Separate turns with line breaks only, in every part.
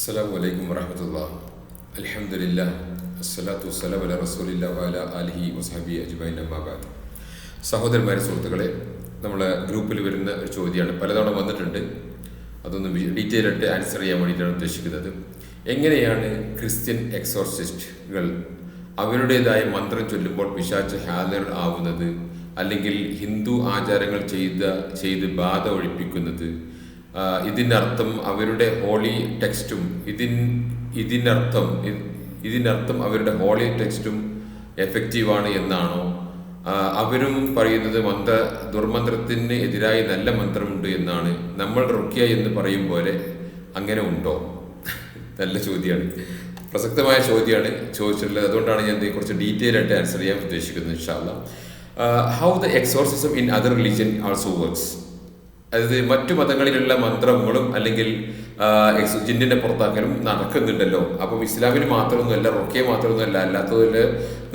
അസ്സാം അലൈക്കും വറഹമത്തുള്ള അലഹമുല്ല അസ്സലാത്തു വസ്സലാം അല റസൂലില്ല വാല അലഹി വസ്ഹബി അജ്മൈൻ അമ്മാബാദ് സഹോദരന്മാരെ സുഹൃത്തുക്കളെ നമ്മളെ ഗ്രൂപ്പിൽ വരുന്ന ഒരു ചോദ്യമാണ്. പലതവണ വന്നിട്ടുണ്ട്. അതൊന്ന് ഡീറ്റെയിൽ ആയിട്ട് ആൻസർ ചെയ്യാൻ വേണ്ടിയിട്ടാണ് ഉദ്ദേശിക്കുന്നത്. എങ്ങനെയാണ് ക്രിസ്ത്യൻ എക്സോർസിസ്റ്റുകൾ അവരുടേതായ മന്ത്രം ചൊല്ലുമ്പോൾ പിശാച്ച് ഹാജർ ആവുന്നത്? അല്ലെങ്കിൽ ഹിന്ദു ആചാരങ്ങൾ ചെയ്ത ചെയ്ത് ബാധ ഒഴിപ്പിക്കുന്നത്? ഇതിനർത്ഥം അവരുടെ ഹോളി ടെക്സ്റ്റും ഇതിൻ ഇതിനർത്ഥം ഇതിനർത്ഥം അവരുടെ ഹോളി ടെക്സ്റ്റും എഫക്റ്റീവാണ് എന്നാണോ? അവരും പറയുന്നത് മന്ത്ര ദുർമന്ത്രത്തിന് എതിരായി നല്ല മന്ത്രമുണ്ട് എന്നാണ്. നമ്മൾ റുക്കിയ എന്ന് പറയും പോലെ അങ്ങനെ ഉണ്ടോ? നല്ല ചോദ്യമാണ് പ്രസക്തമായ ചോദ്യമാണ് ചോദിച്ചിട്ടുള്ളത്. അതുകൊണ്ടാണ് ഞാൻ കുറച്ച് ഡീറ്റെയിൽ ആയിട്ട് ആൻസർ ചെയ്യാൻ ഉദ്ദേശിക്കുന്നത് ഇൻഷാല്ല how the exorcism in other religion also works അതായത് മറ്റു മതങ്ങളിലുള്ള മന്ത്രങ്ങളും അല്ലെങ്കിൽ ജിന്നിന്റെ പുറത്താക്കലും നടക്കുന്നുണ്ടല്ലോ. അപ്പം ഇസ്ലാമിന് മാത്രമൊന്നുമല്ല റൊക്കെ മാത്രമൊന്നുമല്ല അല്ലാത്തതിൽ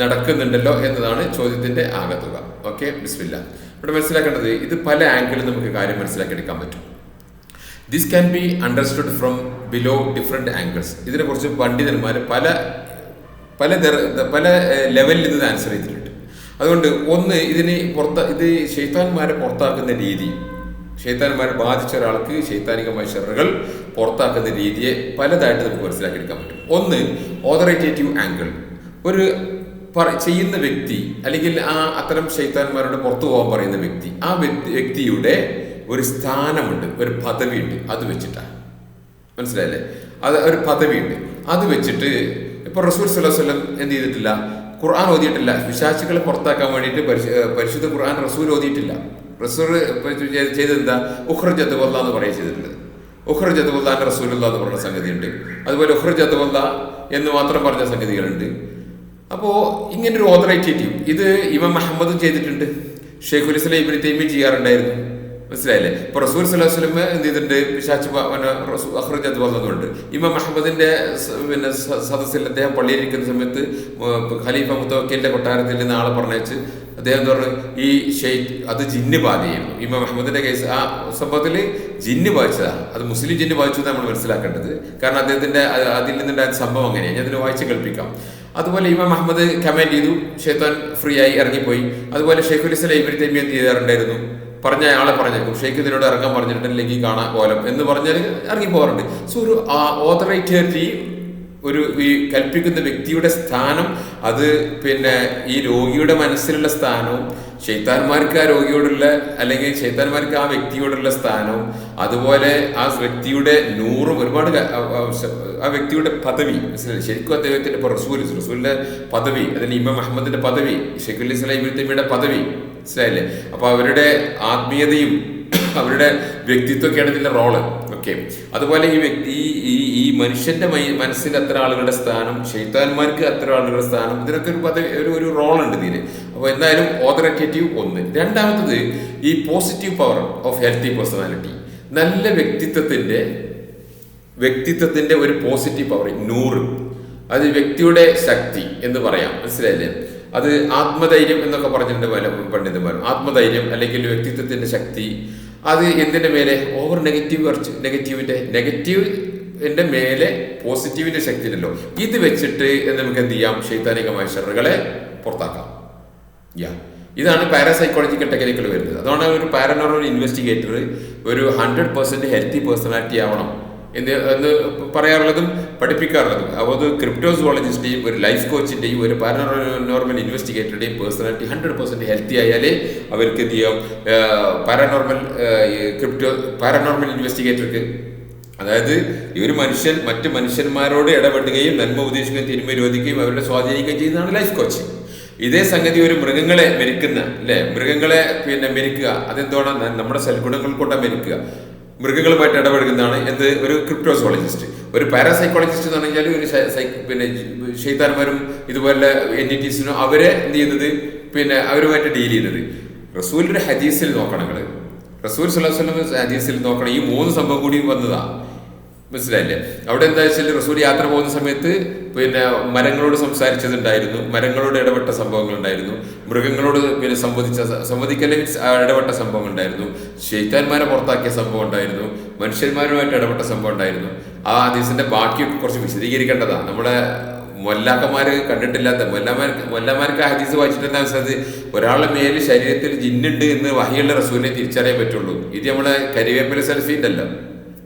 നടക്കുന്നുണ്ടല്ലോ എന്നതാണ് ചോദ്യത്തിന്റെ ആകത്തുക. ഓക്കെ ബിസ്മില്ല. ഇവിടെ മനസ്സിലാക്കേണ്ടത് ഇത് പല ആംഗിളിൽ നമുക്ക് കാര്യം മനസ്സിലാക്കിയെടുക്കാൻ പറ്റും. This can be understood from below different angles ഇതിനെക്കുറിച്ച് പണ്ഡിതന്മാർ പല പല പല ലെവലിൽ ഇത് ആൻസർ ചെയ്തിട്ടുണ്ട്. അതുകൊണ്ട് ഒന്ന് ഇതിന് പുറത്ത് ഇത് ശൈത്താൻമാരെ പുറത്താക്കുന്ന രീതി ഷെയ്ത്താന്മാരെ ബാധിച്ച ഒരാൾക്ക് ഷെയ്ത്താനികമായ ഷെറുകൾ പുറത്താക്കുന്ന രീതിയെ പലതായിട്ട് നമുക്ക് മനസ്സിലാക്കിയെടുക്കാൻ പറ്റും. ഒന്ന് ഓതറേറ്റേറ്റീവ് ആംഗിൾ ഒരു ചെയ്യുന്ന വ്യക്തി അല്ലെങ്കിൽ ആ അത്തരം ശൈത്താന്മാരോട് പുറത്തു പോകാൻ പറയുന്ന വ്യക്തി ആ വ്യക്തി വ്യക്തിയുടെ ഒരു സ്ഥാനമുണ്ട് ഒരു പദവിയുണ്ട് അത് വെച്ചിട്ടാണ് മനസ്സിലായില്ലേ? അത് ഒരു പദവിയുണ്ട് അത് വെച്ചിട്ട് ഇപ്പൊ റസൂൽ സുല്ലാസ്വല്ലം എന്ത് ചെയ്തിട്ടില്ല? ഖുർആൻ ഓതിയിട്ടില്ല. വിശാസികളെ പുറത്താക്കാൻ വേണ്ടിയിട്ട് പരിശുദ്ധ ഖുർആൻ റസൂൽ ഓതിയിട്ടില്ല. റസൂൽ ചെയ്തെന്താ? എന്താ ഉഖ്റജ് അതുവല്ല എന്ന് പറയുക ചെയ്തിട്ടുണ്ട്. ഉഹ്റജത്ത് അതുവല്ലാന്റെ റസൂലുള്ള എന്ന് പറഞ്ഞ സംഗതിയുണ്ട്. അതുപോലെ ഉഹ്റജത്ത് അതുവല്ല എന്ന് മാത്രം പറഞ്ഞ സംഗതികളുണ്ട്. അപ്പോൾ ഇങ്ങനൊരു ഓതറേറ്റേറ്റീവ് ഇത് ഇവ മുഹമ്മദും ചെയ്തിട്ടുണ്ട്. ഷെയ്ഖുൽ ഇസ്ലാം തൈമി ചെയ്യാറുണ്ടായിരുന്നു. മനസ്സിലായില്ലേ? ഇപ്പൊ റസൂൽ അലൈഹി വസല്ലം എന്ത് ചെയ്തിട്ടുണ്ട്? പിശാച്ച് അത് വന്നതുകൊണ്ട്. ഇമാം മഹമ്മദിന്റെ പിന്നെ സദസ്സിൽ അദ്ദേഹം പള്ളിയിരിക്കുന്ന സമയത്ത് ഖലീഫ് മുത്തവക്കലിന്റെ കൊട്ടാരത്തിൽ നിന്ന് ആളെ പറഞ്ഞയച്ച് അദ്ദേഹം പറഞ്ഞു ഈ ഷെയ്ഖ് അത് ജിന്ന് ബാധയായിരുന്നു ഇമാം മഹമ്മദിന്റെ കേസ് ആ സംഭവത്തിൽ ജിന്ന് ബാധിച്ചതാണ് അത് മുസ്ലിം ജിന്ന് ബാധിച്ചു നമ്മൾ മനസ്സിലാക്കേണ്ടത്. കാരണം അദ്ദേഹത്തിന്റെ അതിൽ നിന്നുണ്ടായ സംഭവം അങ്ങനെയാണ് ഞാൻ അതിന് വായിച്ച് കേൾപ്പിക്കാം. അതുപോലെ ഇമാം അഹമ്മദ് കമാൻഡ് ചെയ്തു. ഷെയ്ത്താൻ ഫ്രീ ആയി ഇറങ്ങിപ്പോയി. അതുപോലെ ഷെയ്ഖുൽ ഇസ്ലാം തൈമിയ എന്ത് പറഞ്ഞ ആളെ പറഞ്ഞേക്കും. ഷെയ്ഖ് ഇതിനോട് ഇറങ്ങാൻ പറഞ്ഞിട്ടുണ്ടെങ്കിൽ കാണാൻ കോലം എന്ന് പറഞ്ഞാൽ ഇറങ്ങി പോകാറുണ്ട്. സോ ഒരു ഓതറേറ്റേറ്റീവ് ഒരു ഈ കൽപ്പിക്കുന്ന വ്യക്തിയുടെ സ്ഥാനം അത് പിന്നെ ഈ രോഗിയുടെ മനസ്സിലുള്ള സ്ഥാനവും ശൈത്താന്മാർക്ക് ആ രോഗിയോടുള്ള അല്ലെങ്കിൽ ശൈത്താന്മാർക്ക് ആ വ്യക്തിയോടുള്ള സ്ഥാനവും അതുപോലെ ആ വ്യക്തിയുടെ നൂറും ഒരുപാട് ആ- വ്യക്തിയുടെ പദവി ശരിക്കും അദ്ദേഹത്തിന്റെ റസൂൽ റസൂലിന്റെ പദവി അതിൽ ഇമാം അഹമ്മദിന്റെ പദവി ഷെയ്ഖുൽ ഇസ്ലാം ഇബ്നു തൈമിയുടെ പദവി മനസ്സിലായില്ലേ? അപ്പൊ അവരുടെ ആത്മീയതയും അവരുടെ വ്യക്തിത്വമൊക്കെയാണ് ഇതിന്റെ റോൾ. ഓക്കെ. അതുപോലെ ഈ വ്യക്തി ഈ ഈ മനുഷ്യന്റെ മനസ്സിൽ അത്ര ആളുകളുടെ സ്ഥാനം ഷെയ്ത്താന്മാർക്ക് അത്ര ആളുകളുടെ സ്ഥാനം ഇതിനൊക്കെ ഒരു പദവി ഒരു ഒരു റോൾ ഉണ്ട് ഇതിന് അപ്പോൾ എന്തായാലും ഓതറേറ്റേറ്റീവ് ഒന്ന്. രണ്ടാമത്തത് ഈ positive power of healthy personality നല്ല വ്യക്തിത്വത്തിന്റെ വ്യക്തിത്വത്തിന്റെ ഒരു പോസിറ്റീവ് പവർ നൂറ്. അത് വ്യക്തിയുടെ ശക്തി എന്ന് പറയാം. മനസ്സിലായില്ലേ? അത് ആത്മധൈര്യം എന്നൊക്കെ പറഞ്ഞിട്ടുണ്ട് പല പണ്ഡിതന്മാരും. ആത്മധൈര്യം അല്ലെങ്കിൽ വ്യക്തിത്വത്തിന്റെ ശക്തി അത് എന്തിന്റെ മേലെ? ഓവർ നെഗറ്റീവ് കുറച്ച്. നെഗറ്റീവിന്റെ നെഗറ്റീവിന്റെ മേലെ പോസിറ്റീവിന്റെ ശക്തി ഉണ്ടല്ലോ. ഇത് വെച്ചിട്ട് നമുക്ക് എന്ത് ചെയ്യാം? ശൈതാനികമായ ഷെറുകളെ പുറത്താക്കാം. യാ ഇതാണ് പാരാസൈക്കോളജിക്കൽ ടെക്നിക്കൽ വരുന്നത്. അതുകൊണ്ട് ഒരു പാരനോർമൽ ഇൻവെസ്റ്റിഗേറ്റർ ഒരു ഹൺഡ്രഡ് പെർസെന്റ് ഹെൽത്തി പേഴ്സണാലിറ്റി ആവണം. എന്ന് എന്ന് പറയാറുള്ളതും പഠിപ്പിക്കാറുള്ളതും. അപ്പോൾ അത് ഒരു ലൈഫ് കോച്ചിന്റെയും ഒരു പാരനോർമൽ ഇൻവെസ്റ്റിഗേറ്ററുടെയും പേഴ്സണാലിറ്റി ഹൺഡ്രഡ് പെർസെന്റ് ഹെൽത്തി ആയാലേ അവർക്ക് എന്ത് ചെയ്യാം? പാരനോർമൽ ക്രിപ്റ്റോ പാരനോർമൽ ഇൻവെസ്റ്റിഗേറ്റർക്ക് അതായത് ഈ ഒരു മനുഷ്യൻ മറ്റ് മനുഷ്യന്മാരോട് ഇടപെടുകയും നന്മ ഉപദേശിക്കുകയും തിന്മ വിരോധിക്കുകയും അവരുടെ സ്വാധീനിക്കുകയും ചെയ്യുന്നതാണ് ലൈഫ് കോച്ച് ഇതേ സംഗതി ഒരു മൃഗങ്ങളെ മെരുക്കുന്ന അല്ലെ? മൃഗങ്ങളെ പിന്നെ മെരുക്കുക. അതെന്തോണം നമ്മുടെ സൽഗുണങ്ങൾ കൊണ്ട് മെരുക്കുക. മൃഗങ്ങളുമായിട്ട് ഇടപെടുന്നതാണ് എന്ത്? ഒരു ക്രിപ്റ്റോസോളജിസ്റ്റ് ഒരു പാരാസൈക്കോളജിസ്റ്റ് എന്ന് പറഞ്ഞാൽ ഒരു പിന്നെ ഷെയ്ത്താന്മാരും ഇതുപോലെ എന്റിറ്റീസിനും അവരെ എന്ത് ചെയ്യുന്നത്? പിന്നെ അവരുമായിട്ട് ഡീൽ ചെയ്യുന്നത്. റസൂലിന്റെ ഹദീസിൽ നോക്കണം റസൂൽ സുല്ലാസ്ലം ഹദീസിൽ നോക്കണം. ഈ മൂന്ന് സംഭവം കൂടി വന്നതാ. മനസ്സിലായില്ലേ? അവിടെ എന്താ വെച്ചാൽ റസൂൽ യാത്ര പോകുന്ന സമയത്ത് പിന്നെ മരങ്ങളോട് സംസാരിച്ചതുണ്ടായിരുന്നു. മരങ്ങളോട് ഇടപെട്ട സംഭവങ്ങൾ ഉണ്ടായിരുന്നു മൃഗങ്ങളോട് പിന്നെ സംവദിച്ച സംവദിക്കൽ മീൻസ് ഇടപെട്ട സംഭവങ്ങൾ ഉണ്ടായിരുന്നു ശൈത്താന്മാരെ പുറത്താക്കിയ സംഭവം ഉണ്ടായിരുന്നു മനുഷ്യന്മാരുമായിട്ട് ഇടപെട്ട സംഭവം ഉണ്ടായിരുന്നു ആ ഹദീസിന്റെ ബാക്കി കുറച്ച് വിശദീകരിക്കേണ്ടതാ. നമ്മുടെ മൊല്ലാക്കന്മാര് കണ്ടിട്ടില്ലാത്ത മൊല്ലമാർ മൊല്ലമാർക്ക് ഹദീസ് വായിച്ചിട്ടുണ്ടെന്ന് വെച്ചത് ഒരാളുടെ മേൽ ശരീരത്തിൽ ജിന്നുണ്ട് എന്ന് വഹിയുള്ള റസൂലിനെ തിരിച്ചറിയാൻ പറ്റുള്ളൂ. ഇത് നമ്മളെ കരിവേപ്പില സെൽഫീന്റെ ഉണ്ടല്ലോ.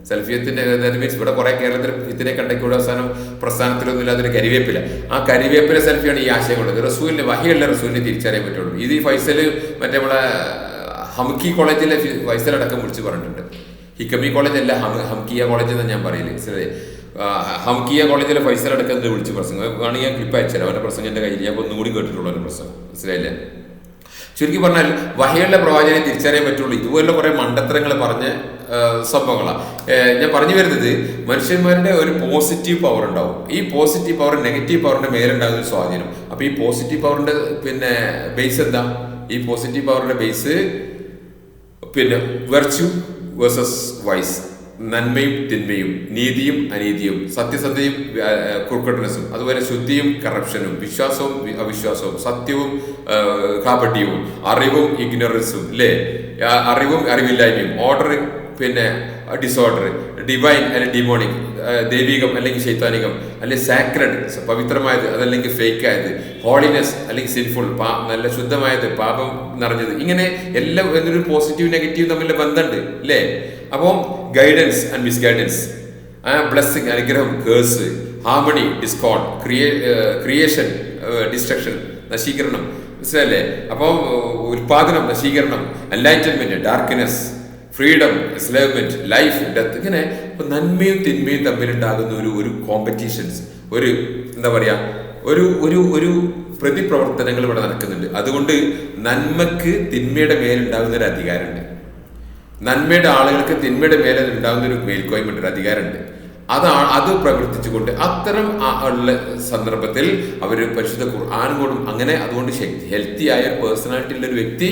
സെൽഫിയത്തിന്റെ മീൻസ് ഇവിടെ കുറെ കേരളത്തിൽ ഇതിനെ കണ്ടക്കൂടെ അവസാനം പ്രസ്ഥാനത്തിലൊന്നും ഇല്ലാത്തൊരു കരിവേപ്പില. ആ കരിവേപ്പില സെൽഫിയാണ് ഈ ആശയം കൊണ്ടത് റസൂലിന്റെ വഹിയുള്ള റസൂലിനെ തിരിച്ചറിയാൻ പറ്റുള്ളൂ. ഇത് ഈ ഫൈസൽ മറ്റേ നമ്മളെ ഹംക്കി കോളേജിലെ ഫൈസൽ അടക്കം വിളിച്ച് പറഞ്ഞിട്ടുണ്ട്. ഹിക്കമി കോളേജ് അല്ല ഹംകിയ കോളേജ് എന്ന് ഞാൻ പറയില്ല ശരി ഹംകിയ കോളേജിലെ ഫൈസൽ അടക്കം ഇത് വിളിച്ച് പ്രസംഗം? വേണമെങ്കിൽ ഞാൻ ക്ലിപ്പ് അയച്ചാൽ അവന്റെ പ്രസംഗം എന്റെ കയ്യിൽ ഞാൻ ഒന്നുകൂടി കൂടി കേട്ടിട്ടുള്ളൂ അവന്റെ പ്രസംഗം. മനസ്സിലായില്ലേ ചുരുക്കി പറഞ്ഞാൽ വഹയുള്ള പ്രവാചകനെ തിരിച്ചറിയാൻ പറ്റുള്ളൂ. ഇതുപോലുള്ള കുറെ മണ്ടത്തരങ്ങൾ പറഞ്ഞ സംഭവങ്ങളാണ് ഞാൻ പറഞ്ഞു വരുന്നത് മനുഷ്യന്മാരുടെ ഒരു പോസിറ്റീവ് പവർ ഉണ്ടാവും. ഈ പോസിറ്റീവ് പവർ നെഗറ്റീവ് പവറിന്റെ മേലുണ്ടാകുന്ന സ്വാധീനം. അപ്പൊ ഈ പോസിറ്റീവ് പവറിന്റെ പിന്നെ ബേസ് എന്താ? ഈ പോസിറ്റീവ് പവറിന്റെ ബേസ് പിന്നെ വെർച്യു വേഴ്സസ് വൈസ് നന്മയും തിന്മയും നീതിയും അനീതിയും സത്യസന്ധയും കുറുക്കട്ടനസും അതുപോലെ ശുദ്ധിയും കറപ്ഷനും വിശ്വാസവും അവിശ്വാസവും സത്യവും കാപട്യവും അറിവും ഇഗ്നോറൻസും അല്ലേ അറിവും അറിവില്ലായ്മയും ഓർഡർ പിന്നെ ഡിസോർഡർ ഡിവൈൻ അല്ലെങ്കിൽ ഡിമോണിക് ദൈവികം അല്ലെങ്കിൽ ശൈത്താനികം അല്ലെങ്കിൽ സാക്രഡ് പവിത്രമായത് അതല്ലെങ്കിൽ ഫേക്ക് ആയത് ഹോളിനെസ് അല്ലെങ്കിൽ സിൻഫുൾ പാ നല്ല ശുദ്ധമായത് പാപം നിറഞ്ഞത് ഇങ്ങനെ എല്ലാം എന്നൊരു പോസിറ്റീവ് നെഗറ്റീവ് തമ്മിലുള്ള ബന്ധമുണ്ട് അല്ലേ? അപ്പം ഗൈഡൻസ് ആൻഡ് മിസ്ഗൈഡൻസ് ബ്ലെസ്സിങ് അനുഗ്രഹം curse harmony crea creation destruction നശീകരണം മനസ്സിലല്ലേ അപ്പോൾ ഉൽപാദനം നശീകരണം enlightenment darkness freedom enslavement life death ഇങ്ങനെ ഇപ്പൊ നന്മയും തിന്മയും തമ്മിലുണ്ടാകുന്ന ഒരു ഒരു കോമ്പറ്റീഷൻസ് ഒരു എന്താ പറയാ ഒരു ഒരു ഒരു പ്രതിപ്രവർത്തനങ്ങൾ ഇവിടെ നടക്കുന്നുണ്ട്. അതുകൊണ്ട് നന്മക്ക് തിന്മയുടെ മേലുണ്ടാകുന്ന ഒരു അധികാരമുണ്ട്. നന്മയുടെ ആളുകൾക്ക് തിന്മയുടെ മേലെ ഉണ്ടാകുന്ന ഒരു മേൽക്കോയ്മ ഒരു അധികാരമുണ്ട്. അതാണ് അത് പ്രവർത്തിച്ചുകൊണ്ട് അത്തരം ഉള്ള സന്ദർഭത്തിൽ അവർ പരിശുദ്ധ ഖുർആൻ അങ്ങനെ അതുകൊണ്ട് ഹെൽത്തി ആയ ഒരു പേഴ്സണാലിറ്റി ഉള്ള ഒരു വ്യക്തി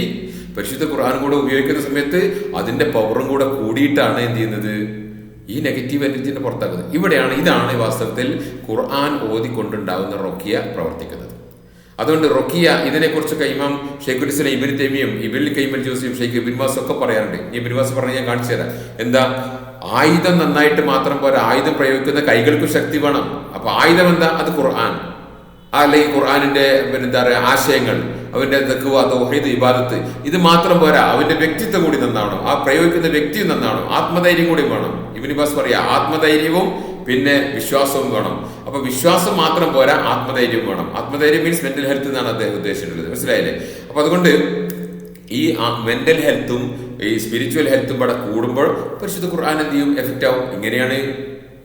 പരിശുദ്ധ ഖുർആൻ കൂടെ ഉപയോഗിക്കുന്ന സമയത്ത് അതിന്റെ പവറും കൂടെ കൂടിയിട്ടാണ് എന്ത് ചെയ്യുന്നത്? ഈ നെഗറ്റീവ് എനർജിനെ പുറത്താക്കുന്നത്. ഇവിടെയാണ് ഇതാണ് വാസ്തവത്തിൽ ഖുർആൻ ഓതിക്കൊണ്ടുണ്ടാകുന്ന റൊക്കിയ പ്രവർത്തിക്കുന്നത്. അതുകൊണ്ട് റൊക്കിയ ഇതിനെക്കുറിച്ച് കൈമാം ഷെയ്ഖുൽ ഇസ്ലാം ഇബിൻ തെമിയും ഇബിൻ കൈമൽ ജോസിയും ഷെയ്ഖ് ഇബിൻ വാസ് ഒക്കെ പറയാറുണ്ട്. ഇബിൻ വാസ് പറഞ്ഞ് ഞാൻ കാണിച്ചു തരാം. എന്താ? ആയുധം നന്നായിട്ട് മാത്രം പോരാ. ആയുധം പ്രയോഗിക്കുന്ന കൈകൾക്ക് ശക്തി വേണം. അപ്പൊ ആയുധം എന്താ? അത് ഖുർആൻ. അല്ലെങ്കിൽ ഖുർആാനിന്റെ എന്താ പറയുക ആശയങ്ങൾ. അവന്റെ തെക്കുവ തൗഹീദ് ഇബാദത്ത്. ഇത് മാത്രം പോരാ. അവന്റെ വ്യക്തിത്വം കൂടി നന്നാവണം. ആ പ്രയോഗിക്കുന്ന വ്യക്തി നന്നാവണം. ആത്മധൈര്യം കൂടി വേണം. ഇബിനിബാസ് ബാസ് പറയാ ആത്മധൈര്യവും പിന്നെ വിശ്വാസവും വേണം. അപ്പൊ വിശ്വാസം മാത്രം പോരാ ആത്മധൈര്യം വേണം. ആത്മധൈര്യം മീൻസ് മെന്റൽ ഹെൽത്ത് എന്നാണ് അദ്ദേഹം ഉദ്ദേശിച്ചിട്ടുള്ളത്. മനസ്സിലായില്ലേ? അപ്പൊ അതുകൊണ്ട് ഈ മെന്റൽ ഹെൽത്തും ഈ സ്പിരിച്വൽ ഹെൽത്തും ഇവിടെ കൂടുമ്പോൾ പരിശുദ്ധ ഖുർആൻ എന്ത് ചെയ്യും? എഫക്റ്റ് ആവും. ഇങ്ങനെയാണ്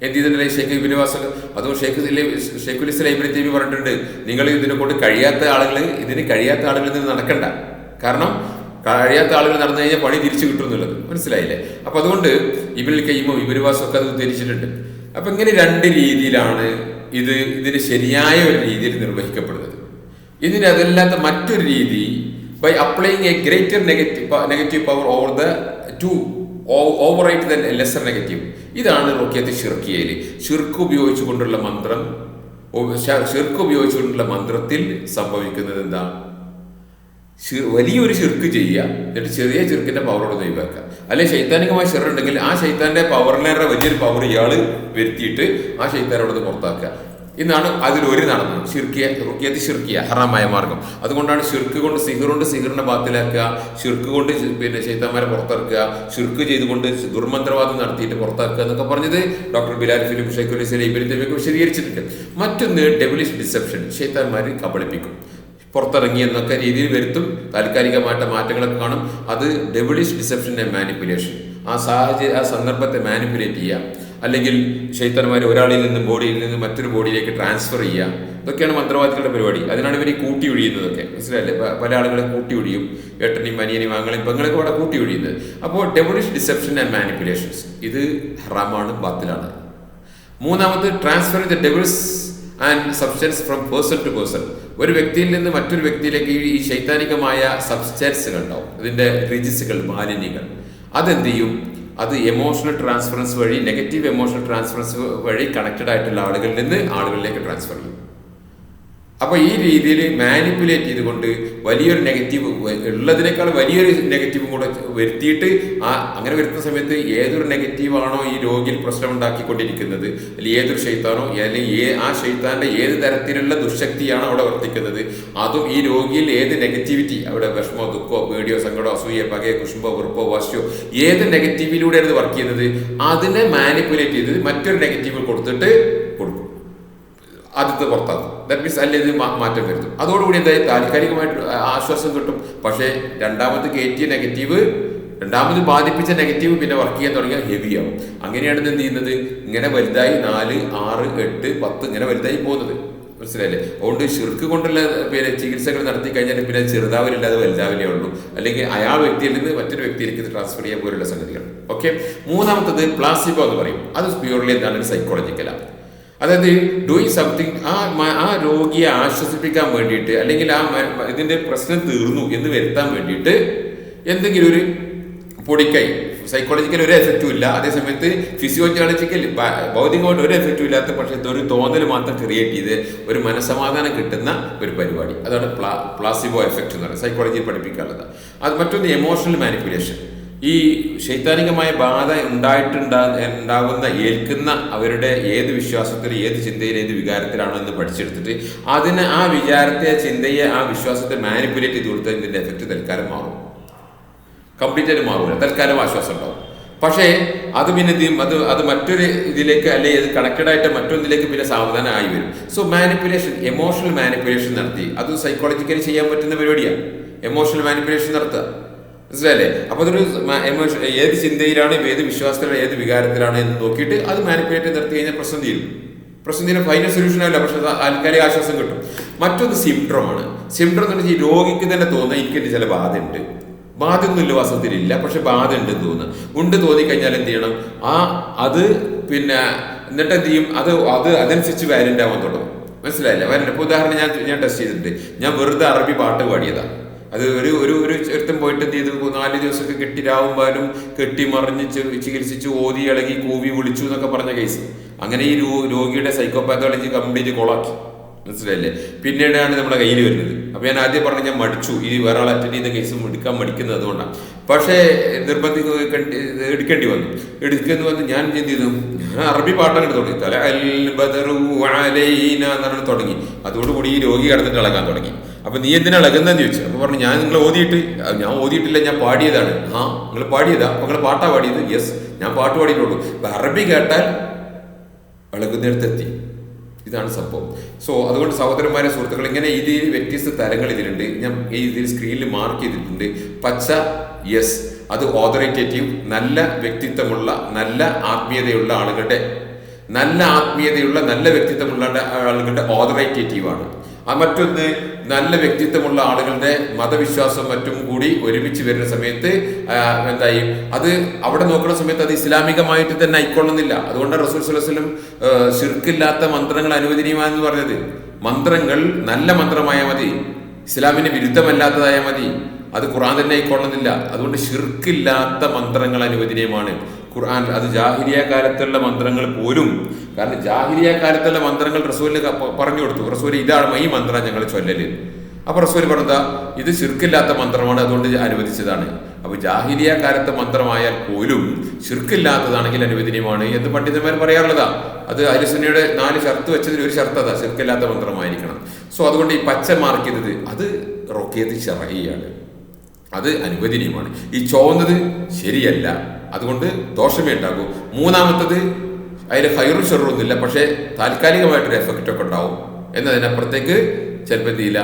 എന്ത് ചെയ്തിട്ടുള്ളത് ഷെയ്ഖ് ഇബിന് വാസൽ അതും ഷെയ്ഖ് ഷെയ്ഖുൽ ഇസ്ലാം ഇബിൻ തൈമി പറഞ്ഞിട്ടുണ്ട് നിങ്ങൾ ഇതിനെ കൊണ്ട് കഴിയാത്ത ആളുകൾ ഇതിന് കഴിയാത്ത ആളുകളിൽ നിന്ന് നടക്കണ്ട. കാരണം കഴിയാത്ത ആളുകൾ നടന്നു കഴിഞ്ഞാൽ പണി തിരിച്ചു കിട്ടും എന്നുള്ളത് മനസ്സിലായില്ലേ? അപ്പൊ അതുകൊണ്ട് ഇബിൻ കയ്യുമോ ഇബിൻ വാസൊക്കെ അത് ഉദ്ധരിച്ചിട്ടുണ്ട്. അപ്പൊ ഇങ്ങനെ രണ്ട് രീതിയിലാണ് ഇത് ഇതിന് ശരിയായ ഒരു രീതിയിൽ നിർവഹിക്കപ്പെടുന്നത്. ഇതിന് അതല്ലാത്ത മറ്റൊരു രീതി by applying a greater negative negative power over the to over right than lesser negative ഇതാണ് റുക്കിയത്ത് ഷിർക്കിയയിൽ. ഷിർക്ക് ഉപയോഗിച്ചുകൊണ്ടുള്ള മന്ത്രം ഷിർക്ക് ഉപയോഗിച്ചുകൊണ്ടുള്ള മന്ത്രത്തിൽ സംഭവിക്കുന്നത് എന്താ? വലിയൊരു ചെറുക്ക് ചെയ്യുക. എന്നിട്ട് ചെറിയ ചെറുക്കിന്റെ പവറോട് ഒഴിവാക്കുക. അല്ലെങ്കിൽ ശൈത്താനികമായ ഷിറുണ്ടെങ്കിൽ ആ ശൈത്താന്റെ പവറിലേറെ വലിയൊരു പവർ ഇയാൾ വരുത്തിയിട്ട് ആ ശൈത്താനോട് പുറത്താക്കുക. ഇന്നാണ് അതിലൊരു നടന്നത്. ഷിർക്കിയ റുക്കിയത്തി ഷിർക്കിയ ഹറാമായ മാർഗം. അതുകൊണ്ടാണ് ഷിർക്ക് കൊണ്ട് സിഹിർ കൊണ്ട് സിഹിറിനെ ബാത്തിലാക്കുക ഷിർക്ക് കൊണ്ട് പിന്നെ ശൈത്താന്മാരെ പുറത്തിറക്കുക ഷിർക്ക് ചെയ്തുകൊണ്ട് ദുർമന്ത്രവാദം നടത്തിയിട്ട് പുറത്താക്കുക എന്നൊക്കെ പറഞ്ഞത് ഡോക്ടർ ബിലാൽ ഫിലിം ഇസ്ലാം ഇബിൻ തൈമിയൊക്കെ വിശദീകരിച്ചിട്ടുണ്ട്. മറ്റൊന്ന് ഡെബിലിഷ് ഡിസെപ്ഷൻ ശൈത്താന്മാർ കബളിപ്പിക്കും. പുറത്തിറങ്ങി എന്നൊക്കെ രീതിയിൽ വരുത്തും. താൽക്കാലികമായിട്ട് മാറ്റങ്ങളൊക്കെ കാണും. അത് ഡെവിളിഷ് ഡിസെപ്ഷന്റെ മാനിപ്പുലേഷൻ ആ സാഹചര്യ ആ സന്ദർഭത്തെ മാനിപ്പുലേറ്റ് ചെയ്യുക. അല്ലെങ്കിൽ ശൈത്തന്മാർ ഒരാളിൽ നിന്ന് ബോഡിയിൽ നിന്ന് മറ്റൊരു ബോഡിയിലേക്ക് ട്രാൻസ്ഫർ ചെയ്യുക. ഇതൊക്കെയാണ് മന്ത്രവാദികളുടെ പരിപാടി. അതിനാണ് ഇവർ ഈ കൂട്ടി ഒഴിയുന്നതൊക്കെ. മനസ്സിലായില്ലേ? പല ആളുകളെ കൂട്ടി ഒഴിയും. ഏട്ടനെയും അനിയനെയും ആങ്ങളെയും പെങ്ങളെയൊക്കെ അവിടെ കൂട്ടി ഒഴിയുന്നത്. അപ്പോൾ ഡെമോളിഷ് ഡിസെപ്ഷൻ ആൻഡ് മാനിപ്പുലേഷൻസ് ഇത് ഹറാമാണ് ബാത്തിലാണ്. മൂന്നാമത് transfer the devils and substance from person to person ഒരു വ്യക്തിയിൽ നിന്ന് മറ്റൊരു വ്യക്തിയിലേക്ക് ഈ- ശൈതാനികമായ സബ്സ്റ്റൻസുകൾ ഉണ്ടാവും. ഇതിന്റെ റിജിസുകൾ മാലിന്യങ്ങൾ. അതെന്ത് ചെയ്യും? അത് എമോഷണൽ ട്രാൻസ്ഫറൻസ് വഴി നെഗറ്റീവ് എമോഷണൽ ട്രാൻസ്ഫറൻസ് വഴി കണക്റ്റഡ് ആയിട്ടുള്ള ആളുകളിൽ നിന്ന് ആളുകളിലേക്ക് ട്രാൻസ്ഫർ ചെയ്യും. അപ്പോൾ ഈ രീതിയിൽ മാനിപ്പുലേറ്റ് ചെയ്തുകൊണ്ട് വലിയൊരു നെഗറ്റീവ് ഉള്ളതിനേക്കാൾ വലിയൊരു നെഗറ്റീവ് കൂടെ വരുത്തിയിട്ട് ആ അങ്ങനെ വരുത്തുന്ന സമയത്ത് ഏതൊരു നെഗറ്റീവാണോ ഈ രോഗിയിൽ പ്രശ്നം ഉണ്ടാക്കിക്കൊണ്ടിരിക്കുന്നത് അല്ലെങ്കിൽ ഏതൊരു ശൈത്താനോ അല്ലെങ്കിൽ ഏ ആ ഷെയ്ത്താന്റെ ഏത് തരത്തിലുള്ള ദുശക്തിയാണ് അവിടെ വർത്തിക്കുന്നത്? അതും ഈ രോഗിയിൽ ഏത് നെഗറ്റിവിറ്റി അവിടെ വിഷമോ ദുഃഖമോ പേടിയോ സങ്കടമോ അസൂയോ പകയോ കുശുമ്പോ വെറുപ്പോ വാശിയോ ഏത് നെഗറ്റീവിലൂടെയാണ് വർക്ക് ചെയ്യുന്നത്? അതിനെ മാനിപ്പുലേറ്റ് ചെയ്ത് മറ്റൊരു നെഗറ്റീവ് കൊടുത്തിട്ട് കൊടുക്കും. ആദ്യത്തെ പുറത്താക്കും. ദാറ്റ് മീൻസ് അല്ലെ ഇത് മാ- മാറ്റം വരുത്തും അതോടുകൂടി എന്തായി? താൽക്കാലികമായിട്ട് ആശ്വാസം കിട്ടും. പക്ഷേ രണ്ടാമത് കയറ്റിയ നെഗറ്റീവ് രണ്ടാമത് ബാധിപ്പിച്ച നെഗറ്റീവ് പിന്നെ വർക്ക് ചെയ്യാൻ തുടങ്ങിയാൽ ഹെവിയാവും അങ്ങനെയാണ് എന്ത് ചെയ്യുന്നത്? ഇങ്ങനെ വലുതായി നാല് ആറ് എട്ട് പത്ത് ഇങ്ങനെ വലുതായി പോകുന്നത്. മനസ്സിലായില്ലേ? അതുകൊണ്ട് ഷിർക്ക് കൊണ്ടുള്ള പിന്നെ ചികിത്സകൾ നടത്തി കഴിഞ്ഞാൽ പിന്നെ ചെറുതാവലില്ലാതെ വലുതാവിലേ ഉള്ളൂ. അല്ലെങ്കിൽ അയാൾ വ്യക്തിയിൽ നിന്ന് മറ്റൊരു വ്യക്തിയിലേക്ക് ട്രാൻസ്ഫർ ചെയ്യാൻ പോലുള്ള സംഗതികൾ. ഓക്കെ മൂന്നാമത്തത് പ്ലാസിബോ എന്ന് പറയും. അത് പ്യൂർലി എന്താണ്? സൈക്കോളജിക്കലാണ് അതായത് ഡൂയിങ് സംതിങ് ആ ആ രോഗിയെ ആശ്വസിപ്പിക്കാൻ വേണ്ടിയിട്ട് അല്ലെങ്കിൽ ആ ഇതിന്റെ പ്രശ്നം തീർന്നു എന്ന് വരുത്താൻ വേണ്ടിയിട്ട് എന്തെങ്കിലും ഒരു പൊടിക്കൈ സൈക്കോളജിക്കൽ ഒരു എഫക്റ്റും ഇല്ല. അതേസമയത്ത് ഫിസിയോളജിക്കൽ ഭൗതികമായിട്ട് ഒരു എഫക്റ്റും ഇല്ലാത്ത പക്ഷേ ഒരു തോന്നൽ മാത്രം ക്രിയേറ്റ് ചെയ്ത് ഒരു മനസമാധാനം കിട്ടുന്ന ഒരു പരിപാടി. അതാണ് പ്ലാ പ്ലാസിബോ എഫക്റ്റ് എന്ന് പറയുന്നത്. സൈക്കോളജിയിൽ പഠിപ്പിക്കാനുള്ളത്. അത് മറ്റൊന്ന് എമോഷണൽ മാനിപ്പുലേഷൻ ഈ ശൈത്താനികമായ ബാധ ഉണ്ടായിട്ടുണ്ടാ ഉണ്ടാകുന്ന ഏൽക്കുന്ന അവരുടെ ഏത് വിശ്വാസത്തിൽ ഏത് ചിന്തയിൽ ഏത് വികാരത്തിലാണോ എന്ന് പഠിച്ചെടുത്തിട്ട് അതിന് ആ വിചാരത്തെ ആ ചിന്തയെ ആ വിശ്വാസത്തെ മാനിപ്പുലേറ്റ് ചെയ്ത് കൊടുത്താൽ ഇതിന്റെ എഫക്റ്റ് തൽക്കാലം മാറും. കംപ്ലീറ്റ് ആയിട്ട് മാറില്ല തൽക്കാലം ആശ്വാസം ഉണ്ടാവും. പക്ഷേ അത് പിന്നെ അത് അത് മറ്റൊരു ഇതിലേക്ക് അല്ലെങ്കിൽ അത് കണക്റ്റഡ് ആയിട്ട് മറ്റൊന്നിലേക്ക് പിന്നെ സാവധാനം ആയി വരും. സോ മാനിപ്പുലേഷൻ എമോഷണൽ മാനിപ്പുലേഷൻ നടത്തി. അത് സൈക്കോളജിക്കലി ചെയ്യാൻ പറ്റുന്ന പരിപാടിയാണ് എമോഷണൽ മാനിപ്പുലേഷൻ നടത്തുക. മനസ്സിലല്ലേ അപ്പൊ അതൊരു എമോഷൻ ഏത് ചിന്തയിലാണ് ഏത് വിശ്വാസത്തിലാണ് ഏത് വികാരത്തിലാണ് എന്ന് നോക്കിയിട്ട് അത് മാനിപ്പുലേറ്റ് നിർത്തി കഴിഞ്ഞാൽ പ്രശ്നം തീരും. പ്രശ്നം തീരും ഫൈനൽ സൊല്യൂഷൻ അല്ല പക്ഷെ താൽക്കാലിക ആശ്വാസം കിട്ടും. മറ്റൊന്ന് സിംഡ്രോം ആണ്. സിംഡ്രോം എന്ന് വെച്ചാൽ രോഗിക്ക് തന്നെ തോന്നുന്ന എനിക്ക് എന്റെ ചില ബാധയുണ്ട്. ബാധയൊന്നുമില്ല വാസ്തവത്തിലില്ല പക്ഷെ ബാധ ഉണ്ടെന്ന് തോന്നുന്നു. ഉണ്ട് തോന്നിക്കഴിഞ്ഞാൽ എന്ത് ചെയ്യണം? ആ അത് പിന്നെ എന്നിട്ട് എന്ത് ചെയ്യും? അത് അത് അതനുസരിച്ച് വാലന്റ് ആവാൻ തുടങ്ങും. മനസ്സിലായില്ല? ഇപ്പോൾ ഉദാഹരണം ഞാൻ ഞാൻ ടെസ്റ്റ് ചെയ്തിട്ടുണ്ട്. ഞാൻ വെറുതെ അറബി പാട്ട് പാടിയതാണ് അത് ഒരു ഒരു ഒരു ചെറുത്തും പോയിട്ട് എന്ത് ചെയ്തു നാല് ദിവസമൊക്കെ കെട്ടി രാവുമ്പാലും കെട്ടി മറിഞ്ഞ് ചികിത്സിച്ച് ഓതി ഇളകി കൂവി വിളിച്ചു എന്നൊക്കെ പറഞ്ഞ കേസ് അങ്ങനെ ഈ രോഗിയുടെ സൈക്കോപാത്തോളജി കംപ്ലീറ്റ് കൊളാക്കി. മനസ്സിലായില്ലേ? പിന്നീടാണ് നമ്മുടെ കയ്യിൽ വരുന്നത്. അപ്പൊ ഞാൻ ആദ്യം പറഞ്ഞു ഞാൻ മടിച്ചു. ഈ വേറെ ആൾ അറ്റൻഡ് ചെയ്ത കേസും എടുക്കാൻ മടിക്കുന്നത് അതുകൊണ്ടാണ് പക്ഷേ നിർബന്ധി എടുക്കേണ്ടി വന്നു. എടുക്കുന്നു വന്ന് ഞാൻ എന്ത് ചെയ്തു? ഞാൻ അറബി പാട്ടങ്ങനെ തുടങ്ങി. തല അൽ ബദറു അലൈന എന്ന് പറഞ്ഞ് തുടങ്ങി. അതോടുകൂടി ഈ രോഗി കടന്നിട്ട് ഇളകാൻ തുടങ്ങി. അപ്പൊ നീ എന്തിനാ ഇളകുന്നതെന്ന് ചോദിച്ചു. അപ്പൊ പറഞ്ഞു ഞാൻ നിങ്ങൾ ഓതിയിട്ട് ഞാൻ ഓതിയിട്ടില്ല ഞാൻ പാടിയതാണ്. ആ നിങ്ങൾ പാടിയതാ? നിങ്ങൾ പാട്ടാ പാടിയത്? യെസ് ഞാൻ പാട്ട് പാടിയിട്ടുള്ളൂ. അപ്പൊ അറബി കേട്ടാൽ ഇളകുന്നിടത്തെത്തി. ഇതാണ് സംഭവം. സോ അതുകൊണ്ട് സഹോദരന്മാരെ സുഹൃത്തുക്കൾ ഇങ്ങനെ ഇതിൽ വ്യത്യസ്ത തരങ്ങൾ ഇതിലുണ്ട്. ഞാൻ ഈ ഇതിൽ സ്ക്രീനിൽ മാർക്ക് ചെയ്തിട്ടുണ്ട്. പച്ച യെസ് അത് ഓതറേറ്റേറ്റീവ് നല്ല വ്യക്തിത്വമുള്ള നല്ല ആത്മീയതയുള്ള ആളുകളുടെ നല്ല ആത്മീയതയുള്ള നല്ല വ്യക്തിത്വമുള്ള ആളുകളുടെ ആണ്. മറ്റൊന്ന് നല്ല വ്യക്തിത്വമുള്ള ആളുകളുടെ മതവിശ്വാസം മറ്റും കൂടി ഒരുമിച്ച് വരുന്ന സമയത്ത് എന്തായി? അത് അവിടെ നോക്കുന്ന സമയത്ത് അത് ഇസ്ലാമികമായിട്ട് തന്നെ ആയിക്കൊള്ളുന്നില്ല. അതുകൊണ്ട് റസൂൽ സ്വലം ശിർക്കില്ലാത്ത മന്ത്രങ്ങൾ അനുവദനീയമാണെന്ന് പറഞ്ഞത്. മന്ത്രങ്ങൾ നല്ല മന്ത്രമായാൽ മതി. ഇസ്ലാമിന് വിരുദ്ധമല്ലാത്തതായാൽ മതി. അത് ഖുറാൻ തന്നെ ആയിക്കൊള്ളുന്നില്ല. അതുകൊണ്ട് ഷിർക്കില്ലാത്ത മന്ത്രങ്ങൾ അനുവദനീയമാണ്. ഖുർആൻ അത് ജാഹിരിയ കാലത്തുള്ള മന്ത്രങ്ങൾ പോലും കാരണം ജാഹിരിയ കാലത്തുള്ള മന്ത്രങ്ങൾ റസൂലിന് പറഞ്ഞു കൊടുത്തു. റസൂൽ ഇതാണ് ഈ മന്ത്രം ഞങ്ങൾ ചൊല്ലല്. അപ്പൊ റസൂൽ പറഞ്ഞ ഇത് ശിർക്കില്ലാത്ത മന്ത്രമാണ് അതുകൊണ്ട് അനുവദിച്ചതാണ്. അപ്പൊ ജാഹിരിയ കാലത്തെ മന്ത്രമായാൽ പോലും ശിർക്കില്ലാത്തതാണെങ്കിൽ അനുവദനീയമാണ് എന്ന് പണ്ഡിതന്മാർ പറയാറുള്ളതാ. അത് അരിസുനയുടെ നാല് ഷർത്ത് വെച്ചതിൽ ഒരു ഷർത്ത് അതാ ശിർക്കില്ലാത്ത മന്ത്രമായിരിക്കണം. സോ അതുകൊണ്ട് ഈ പച്ച മാർക്ക് അത് റൊക്കിയത് ഷറഹിയാണ് അത് അനുവദനീയമാണ്. ഈ ചോന്നത് ശരിയല്ല. അതുകൊണ്ട് ദോഷമേ ഉണ്ടാകൂ മൂന്നാമത്തത് അതിൽ ഹൈറും ഷെറൊന്നുമില്ല പക്ഷേ താൽക്കാലികമായിട്ടൊരു എഫക്റ്റ് ഒക്കെ ഉണ്ടാവും എന്നതിനപ്പുറത്തേക്ക് ചിലപ്പോൾ എന്ത്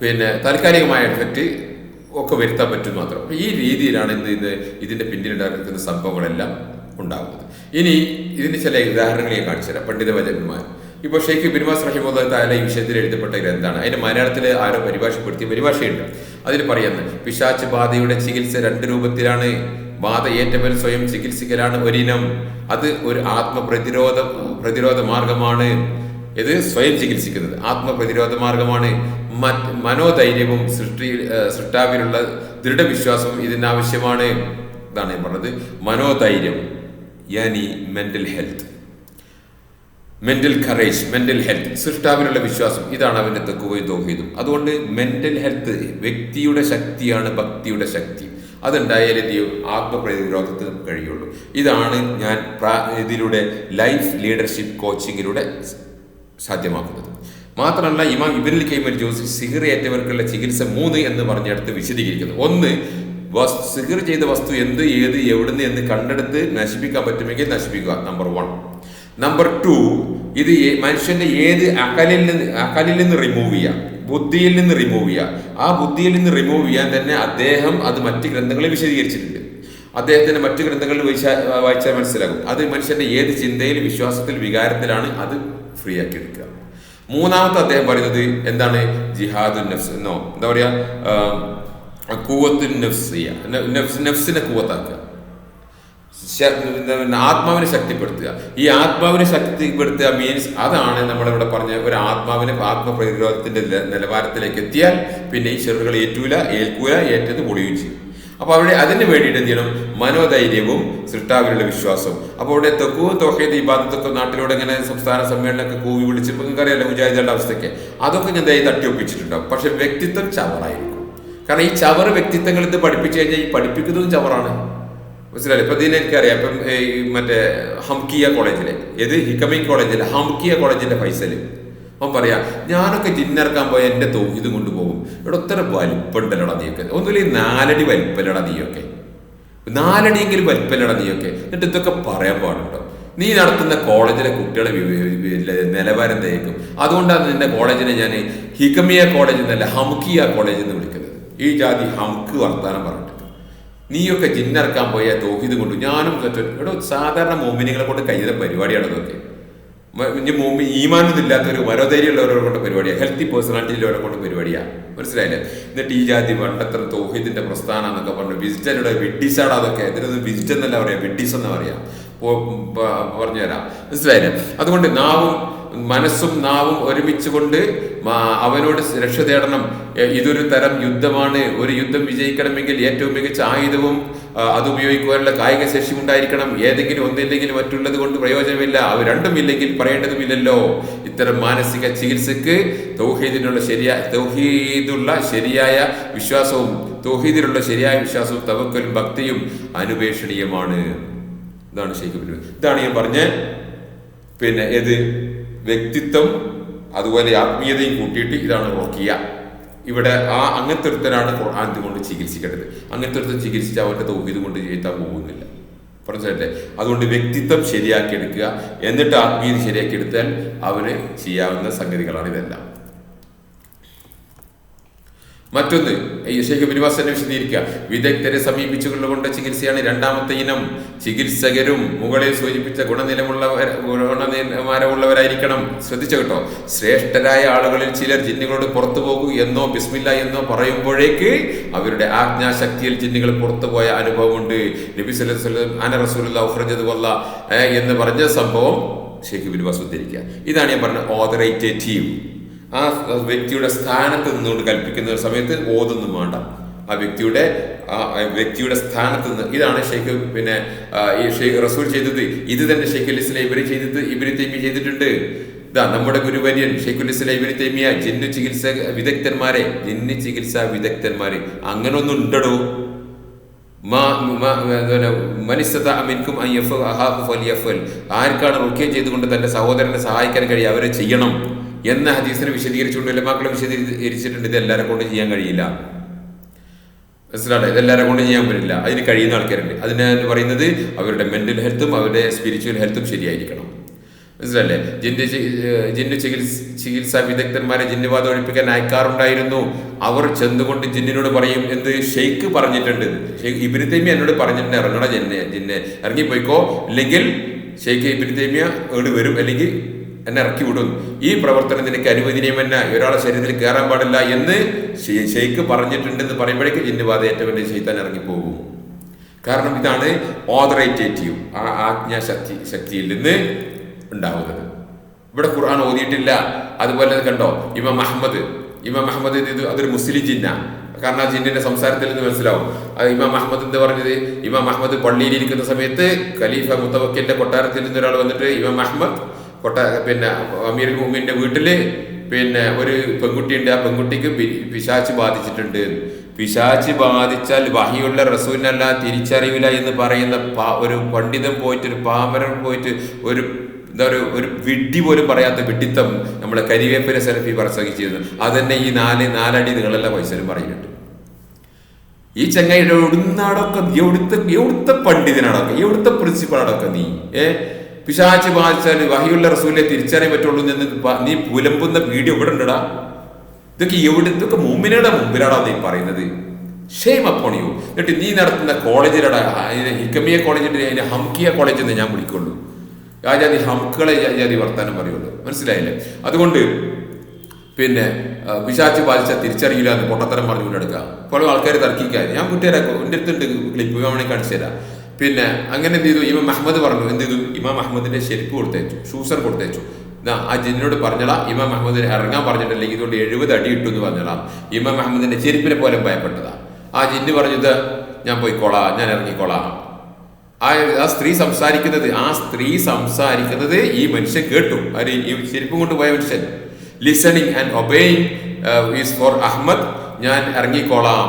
പിന്നെ താൽക്കാലികമായ എഫക്റ്റ് ഒക്കെ വരുത്താൻ പറ്റും മാത്രം. ഈ രീതിയിലാണ് ഇന്ന് ഇത് ഇതിന്റെ പിന്നിലുണ്ടാക്കുന്ന സംഭവങ്ങളെല്ലാം ഉണ്ടാകുന്നത് ഇനി ഇതിന് ചില ഉദാഹരണങ്ങൾ ഞാൻ കാണിച്ചു തരാം. പണ്ഡിത വചനന്മാർ ഇപ്പോൾ ഷെയ്ഖ് ബിൻവാസ് റഹിമുള്ള താല ഈ വിഷയത്തിൽ എഴുതപ്പെട്ട ഗ്രന്ഥാണ് അതിന്റെ മലയാളത്തിൽ ആരോ പരിഭാഷപ്പെടുത്തിയ പരിഭാഷയുണ്ട്. അതിൽ പറയുന്നത് പിശാച്ച് ബാധയുടെ ചികിത്സ രണ്ട് രൂപത്തിലാണ് ബാധ ഏറ്റവൽ സ്വയം ചികിത്സിക്കലാണ് ഒരിനം. അത് ഒരു ആത്മപ്രതിരോധ പ്രതിരോധ മാർഗമാണ് ഇത് സ്വയം ചികിത്സിക്കുന്നത് ആത്മപ്രതിരോധ മാർഗമാണ് മറ്റ് മനോധൈര്യവും സൃഷ്ടി സൃഷ്ടാവിലുള്ള ദൃഢവിശ്വാസവും ഇതിനാവശ്യമാണ് ഇതാണ് ഞാൻ പറഞ്ഞത്. മനോധൈര്യം യാനി mental health mental courage mental health സൃഷ്ടാവിലുള്ള വിശ്വാസം ഇതാണ് അവന്റെ തെക്കുവയും തോഹീതും അതുകൊണ്ട് മെന്റൽ ഹെൽത്ത് വ്യക്തിയുടെ ശക്തിയാണ് ഭക്തിയുടെ ശക്തി. അതുണ്ടായാലേ എന്ത് ചെയ്യും കഴിയുള്ളൂ. ഇതാണ് ഞാൻ ഇതിലൂടെ ലൈഫ് ലീഡർഷിപ്പ് കോച്ചിങ്ങിലൂടെ സാധ്യമാക്കുന്നത്. മാത്രമല്ല ഇമാം ഇബിനുൽ കൈമൽ ജോസ് സിഹിർ ഏറ്റവർക്കുള്ള ചികിത്സ മൂന്ന് എന്ന് പറഞ്ഞെടുത്ത് വിശദീകരിക്കുന്നു. ഒന്ന് സിഹിർ ചെയ്ത വസ്തു എന്ത് ഏത് എവിടുന്ന് എന്ന് കണ്ടെടുത്ത് നശിപ്പിക്കാൻ പറ്റുമെങ്കിൽ നശിപ്പിക്കുക. Number one. നമ്പർ ടു ഇത് മനുഷ്യന്റെ ഏത് അകലിൽ നിന്ന് അകലിൽ നിന്ന് റിമൂവ് ചെയ്യാം ബുദ്ധിയിൽ നിന്ന് റിമൂവ് ചെയ്യുക. ആ ബുദ്ധിയിൽ നിന്ന് റിമൂവ് ചെയ്യാൻ തന്നെ അദ്ദേഹം അത് മറ്റ് ഗ്രന്ഥങ്ങളിൽ വിശദീകരിച്ചിട്ടുണ്ട്. അദ്ദേഹത്തിന്റെ മറ്റു ഗ്രന്ഥങ്ങളിൽ വായിച്ചാൽ മനസ്സിലാകും. അത് മനുഷ്യന്റെ ഏത് ചിന്തയിൽ വിശ്വാസത്തിൽ വികാരത്തിലാണ് അത് ഫ്രീ ആക്കി എടുക്കുക. മൂന്നാമത്തെ അദ്ദേഹം പറയുന്നത് എന്താണ്? ജിഹാദുൻ നഫ്സ്. എന്നോ എന്താ പറയാ? കൂവത്തുൻ നഫ്സിയ. നഫ്സ് നഫ്സിനെ കൂവത്താക്കുക. ആത്മാവിനെ ശക്തിപ്പെടുത്തുക. ഈ ആത്മാവിനെ ശക്തിപ്പെടുത്തുക മീൻസ് അതാണ് നമ്മളിവിടെ പറഞ്ഞ ഒരു ആത്മാവിനെ ആത്മപ്രതിരോധത്തിന്റെ നിലവാരത്തിലേക്ക് എത്തിയാൽ പിന്നെ ഈ ചെറുകൾ ഏറ്റൂല ഏൽക്കൂല ഏറ്റത് പൊടിയും ചെയ്യും. അപ്പൊ അവിടെ അതിന് വേണ്ടിയിട്ട് എന്ത് ചെയ്യണം? മനോധൈര്യവും സൃഷ്ടാവിലുള്ള വിശ്വാസവും. അപ്പോൾ അവിടെ തെക്കുവും ഈ ഭാഗത്തൊക്കെ നാട്ടിലൂടെ ഇങ്ങനെ സംസ്ഥാന സമ്മേളനമൊക്കെ കൂവി വിളിച്ച് ഇപ്പൊ നിങ്ങൾക്കറിയാലോ വിചാരിച്ചേണ്ട അവസ്ഥയ്ക്ക്. അതൊക്കെ ഞാൻ ദൈവം തട്ടിയൊപ്പിച്ചിട്ടുണ്ടാവും. പക്ഷെ വ്യക്തിത്വം ചവറായിരിക്കും. കാരണം ഈ ചവറ് വ്യക്തിത്വങ്ങൾ ഇത് പഠിപ്പിച്ചു കഴിഞ്ഞാൽ ഈ പഠിപ്പിക്കുന്നതും ചവറാണ്. മനസ്സിലായി ഇപ്പൊ ഇതിന് എനിക്കറിയാം. ഇപ്പം ഈ മറ്റേ ഹംകിയ കോളേജിലെ ഏത്? ഹിക്കമി കോളേജിലെ ഹംകിയ കോളേജിന്റെ ഫൈസൽ. അവൻ പറയാ ഞാനൊക്കെ ജിന്നിറക്കാൻ പോയ എന്റെ ഇതും കൊണ്ടുപോകും ഇവിടെ ഒത്തിരി വലിപ്പുണ്ടല്ലോടാ നീയൊക്കെ. ഒന്നുമില്ല നാലടി വലിപ്പല്ലടാ നീയൊക്കെ? നാലടിയെങ്കിലും വലിപ്പല്ലടാ നീയൊക്കെ. എന്നിട്ട് ഇതൊക്കെ പറയാൻ പാടുണ്ടോ? നീ നടത്തുന്ന കോളേജിലെ കുട്ടികളെ നിലവാരം തേക്കും അതുകൊണ്ടാണ് നിന്റെ കോളേജിനെ ഞാൻ ഹിക്കമിയ കോളേജ് എന്നല്ല ഹംകിയ കോളേജ് എന്ന് വിളിക്കുന്നത്. ഈ ജാതി ഹംക്ക് വർത്താനം പറഞ്ഞിട്ട്. നീയൊക്കെ ജിന്നിറക്കാൻ പോയ തോഹിത് കൊണ്ട് ഞാനും ഇവിടെ സാധാരണ മോമിനികളെ കൊണ്ട് കഴിയുന്ന പരിപാടിയാണ് അതൊക്കെ മ- ഇനി മോമി ഈമാനൊന്നും ഇല്ലാത്തൊരു മനോധൈര്യമുള്ളവരെ കൊണ്ട് പരിപാടിയാണ് ഹെൽത്തി പേഴ്സണാലിറ്റി ഉള്ളവരെ കൊണ്ട് പരിപാടിയാണ് മനസ്സിലായില്ലേ? എന്നിട്ട് ഈ ജാതി പണ്ടത്ര തോഹിദിന്റെ പ്രസ്ഥാനം എന്നൊക്കെ പറഞ്ഞു. വിസിറ്ററുടെ വിഡ്ഡീസാണ് അതൊക്കെ. ഇതിനൊന്നും വിസിറ്റ് എന്നല്ല പറയാം. വിഡ്ഡീസ് എന്ന് പറയാം പറഞ്ഞു തരാം മനസ്സിലായില്ലേ? അതുകൊണ്ട് നാവും മനസ്സും നാവും ഒരുമിച്ച് കൊണ്ട് അവനോട് രക്ഷ തേടണം. ഇതൊരു തരം യുദ്ധമാണ്. ഒരു യുദ്ധം വിജയിക്കണമെങ്കിൽ ഏറ്റവും മികച്ച ആയുധവും അത് ഉപയോഗിക്കുവാനുള്ള കായിക ശേഷി ഉണ്ടായിരിക്കണം. ഏതെങ്കിലും ഒന്നില്ലെങ്കിൽ മറ്റുള്ളത് കൊണ്ട് പ്രയോജനമില്ല. അവ രണ്ടും ഇല്ലെങ്കിൽ പറയേണ്ടതുമില്ലല്ലോ. ഇത്തരം മാനസിക ചികിത്സക്ക് തൗഹീദിനുള്ള ശരിയായ തൗഹീദുള്ള ശരിയായ വിശ്വാസവും തൗഹീദിലുള്ള ശരിയായ വിശ്വാസവും തവക്കലും ഭക്തിയും അനുപേക്ഷണീയമാണ്. ഇതാണ് ശരിക്കും ഇതാണ് ഞാൻ പറഞ്ഞ പിന്നെ ഏത്? വ്യക്തിത്വം അതുപോലെ ആത്മീയതയും കൂട്ടിയിട്ട് ഇതാണ് റോക്കിയ. ഇവിടെ ആ അങ്ങനത്തെ ഒരുത്തരാണ് ഖുർആൻ കൊണ്ട് ചികിത്സിക്കേണ്ടത്. അങ്ങനത്തെ ഒരുത്തൻ ചികിത്സിച്ച് അവന്റെ തൗഹീദ് കൊണ്ട് ചെയ്താൻ പോകുന്നില്ല. പറഞ്ഞല്ലേ? അതുകൊണ്ട് വ്യക്തിത്വം ശരിയാക്കി എടുക്കുക. എന്നിട്ട് ആത്മീയത ശരിയാക്കി എടുത്താൽ അവന് ചെയ്യാവുന്ന സംഗതികളാണ് ഇതെല്ലാം. മറ്റൊന്ന് ഈ ഷെയ്ഖ് ബിനിവാസ് തന്നെ വിശദീകരിക്കുക വിദഗ്ധരെ സമീപിച്ചുകൊണ്ടുകൊണ്ട് ചികിത്സയാണ് രണ്ടാമത്തെ ഇനം. ചികിത്സകരും മുകളിൽ സൂചിപ്പിച്ച ഗുണനിലമുള്ളവർ ഗുണനിലവാരമുള്ളവരായിരിക്കണം. ശ്രദ്ധിച്ചു കേട്ടോ? ശ്രേഷ്ഠരായ ആളുകളിൽ ചിലർ ജിന്നുകളോട് പുറത്തു പോകൂ എന്നോ ബിസ്മില്ല എന്നോ പറയുമ്പോഴേക്ക് അവരുടെ ആജ്ഞാശക്തിയിൽ ജിന്നുകൾ പുറത്തുപോയ അനുഭവമുണ്ട്. നബി എന്ന് പറഞ്ഞ സംഭവം ഷെയ്ഖ് ബിനിവാസ് ഉദ്ധരിക്കുക ഇതാണ് ഞാൻ പറഞ്ഞ ഓതറൈറ്റേറ്റീവ് ആ വ്യക്തിയുടെ സ്ഥാനത്ത് നിന്നുകൊണ്ട് കൽപ്പിക്കുന്ന സമയത്ത് ഓതൊന്നും വേണ്ട. ആ വ്യക്തിയുടെ ആ വ്യക്തിയുടെ സ്ഥാനത്ത് നിന്ന് ഇതാണ് ഷെയ്ഖ് പിന്നെ ഈ ഷെയ്ഖ് റസൂൽ ചെയ്തത്. ഇത് തന്നെ ഷെയ്ഖുൽ ഇസ്ലാം ഇവർ ചെയ്തത് ഇവർ തേമി ചെയ്തിട്ടുണ്ട്. ഇതാ നമ്മുടെ ഗുരുവര്യൻ ഷെയ്ഖുൽ ഇസ്ലാം ഇവർ തേമിയ ജിന്നു ചികിത്സ വിദഗ്ധന്മാരെ ജിന്നു ചികിത്സാ വിദഗ്ധന്മാരെ. അങ്ങനെ ഒന്നും ഉണ്ടടോ. ആർക്കാണ് റുക്കിയ ചെയ്തുകൊണ്ട് തന്റെ സഹോദരനെ സഹായിക്കാൻ കഴിയും അവരെ ചെയ്യണം. എന്ന ഹദീസിനെ വിശദീകരിച്ചുകൊണ്ട് ഉലമാക്കളെ വിശദീകരിച്ചിട്ടുണ്ട്. ഇത് എല്ലാവരെ കൊണ്ട് ചെയ്യാൻ കഴിയില്ല. മനസ്സിലാണ് ഇതെല്ലാവരെ കൊണ്ട് ചെയ്യാൻ പറ്റില്ല. അതിന് കഴിയുന്ന ആൾക്കാരുണ്ട്. അതിന് പറയുന്നത് അവരുടെ മെന്റൽ ഹെൽത്തും അവരുടെ സ്പിരിച്വൽ ഹെൽത്തും ശരിയായിരിക്കണം. മനസ്സിലല്ലേ ജിന്ന് ജിന്നു ചികിത്സ ചികിത്സാ വിദഗ്ധന്മാരെ ജിന്നുവാദം ഒഴിപ്പിക്കാൻ അയക്കാറുണ്ടായിരുന്നു. അവർ ചെന്നുകൊണ്ട് ജിന്നിനോട് പറയും എന്ത് ഷെയ്ഖ് പറഞ്ഞിട്ടുണ്ട്. ഷെയ്ഖ് ഇബിന് തൈമിയ എന്നോട് പറഞ്ഞിട്ടുണ്ട്. ഇറങ്ങണ ജിന്നെ ജിന്നെ. ഇറങ്ങിപ്പോയിക്കോ. ഇല്ലെങ്കിൽ ഷെയ്ഖ് ഇബിന് തൈമിയ ഇവിടെ വരും. അല്ലെങ്കിൽ എന്നെ ഇറക്കി വിടും. ഈ പ്രവർത്തനം നിനക്ക് അനുവദനീയമല്ല ഒരാളെ ശരീരത്തിൽ കയറാൻ പാടില്ല എന്ന് ശൈക്ക് പറഞ്ഞിട്ടുണ്ടെന്ന് പറയുമ്പോഴേക്ക് ഏറ്റവും ചെയ്താൻ ഇറങ്ങിപ്പോകും. കാരണം ഇതാണ് ഓതറേറ്റേറ്റീവ് ആ ആജ്ഞാ ശക്തി ശക്തിയിൽ നിന്ന് ഉണ്ടാവുന്നത്. ഇവിടെ ഖുർആൻ ഓതിയിട്ടില്ല. അതുപോലെ കണ്ടോ ഇമാം അഹമ്മദ്. ഇമാം അഹമ്മദ് ഇത് അതൊരു മുസ്ലിം ജിന്ന. കാരണം ആ ജിന്നിന്റെ സംസാരത്തിൽ നിന്ന് മനസ്സിലാവും. അത് ഇമാം അഹമ്മദ് എന്ന് പറഞ്ഞത്? ഇമാം അഹമ്മദ് പള്ളിയിൽ ഇരിക്കുന്ന സമയത്ത് ഖലീഫ മുത്തവക്കലിന്റെ കൊട്ടാരത്തിൽ നിന്ന് ഒരാൾ വന്നിട്ട് ഇമാം അഹമ്മദ് കൊട്ട പിന്നെ അമീർ മുമ്മിന്റെ വീട്ടിൽ പിന്നെ ഒരു പെൺകുട്ടിയുണ്ട്. ആ പെൺകുട്ടിക്ക് പിശാച്ച് ബാധിച്ചിട്ടുണ്ട്. പിശാച്ച് ബാധിച്ചാൽ വഹിയുള്ള റസൂലിനല്ല തിരിച്ചറിവില്ല എന്ന് പറയുന്ന ഒരു പണ്ഡിതൻ പോയിട്ട് ഒരു പാമരൻ പോയിട്ട് ഒരു എന്താ പറയുക ഒരു വിഡ്ഢി പോലും പറയാത്ത വിഡ്ഢിത്തം നമ്മളെ കരിവേപ്പില സെൽഫി പ്രസംഗിച്ചിരുന്നു തന്നെ ഈ നാല് നാലടി നിങ്ങളെല്ലാം വയസ്സിലും പറയുന്നുണ്ട്. ഈ ചങ്ങായിയുടെ എവിടുന്നാടൊക്കെ എവിടുത്തെ എവിടുത്തെ പണ്ഡിതനാടൊക്കെ എവിടുത്തെ പ്രിൻസിപ്പളാടൊക്കെ നീ? ഏ? പിശാച്ച് ബാധിച്ചാൽ വഹിയുള്ള റസൂലിനെ തിരിച്ചറിയാൻ പറ്റുള്ളൂ എന്ന് നീ പുലമ്പുന്ന വീഡിയോ ഇവിടെ ഉണ്ടടാ ഇതൊക്കെ എവിടെ ഇതൊക്കെ മുമ്പിനയുടെ മുമ്പിലാടാ നീ പറയുന്നത്. ഷെയ്മ അപ്പോണിയോ എന്നിട്ട് നീ നടത്തുന്ന കോളേജിലടാ ഹിക്കമിയ കോളേജിന്റെ അതിന് ഹംകിയ കോളേജ് എന്ന് ഞാൻ വിളിക്കുള്ളൂ. രാജാതി ഹംകളെ രാജാതി വർത്താനം പറയുള്ളൂ. മനസ്സിലായില്ലേ? അതുകൊണ്ട് പിന്നെ പിശാച്ച് ബാധിച്ച തിരിച്ചറിയില്ല എന്ന് പൊട്ടത്തരം പറഞ്ഞുകൊണ്ട് എടുക്കുക പല ആൾക്കാർ തർക്കിക്കാൻ ഞാൻ കുട്ടിയുടെ എന്റെ അടുത്തുണ്ട് ക്ലിപ്പ് വേണമെങ്കിൽ കാണിച്ചു തരാം. പിന്നെ അങ്ങനെ എന്ത് ചെയ്തു? ഇമാം അഹമ്മദ് പറഞ്ഞു എന്ത് ചെയ്തു? ഇമാം അഹമ്മദിന്റെ ശരിപ്പ് കൊടുത്തേച്ചു ഷൂസർ കൊടുത്തേച്ചു എന്നാ ആ ജിന്നിനോട് പറഞ്ഞടാ ഇമാം അഹമ്മദിന് ഇറങ്ങാൻ പറഞ്ഞിട്ടില്ലെങ്കിൽ ഇതുകൊണ്ട് എഴുപത് അടി ഇട്ടു എന്ന് പറഞ്ഞടാ. ഇമാം അഹമ്മദിന്റെ ചെരുപ്പിനെ പോലെ ഭയപ്പെട്ടതാ. ആ ജിന്ന് പറഞ്ഞത് ഞാൻ പോയി കൊളാ ഞാൻ ഇറങ്ങിക്കോളാം ആ ആ സ്ത്രീ സംസാരിക്കുന്നത് ആ സ്ത്രീ സംസാരിക്കുന്നത് ഈ മനുഷ്യൻ കേട്ടു. ആര് ഈ ചെരുപ്പും കൊണ്ട് പോയ മനുഷ്യൻ. Listening and obeying is for Ahmad ഞാൻ ഇറങ്ങിക്കോളാം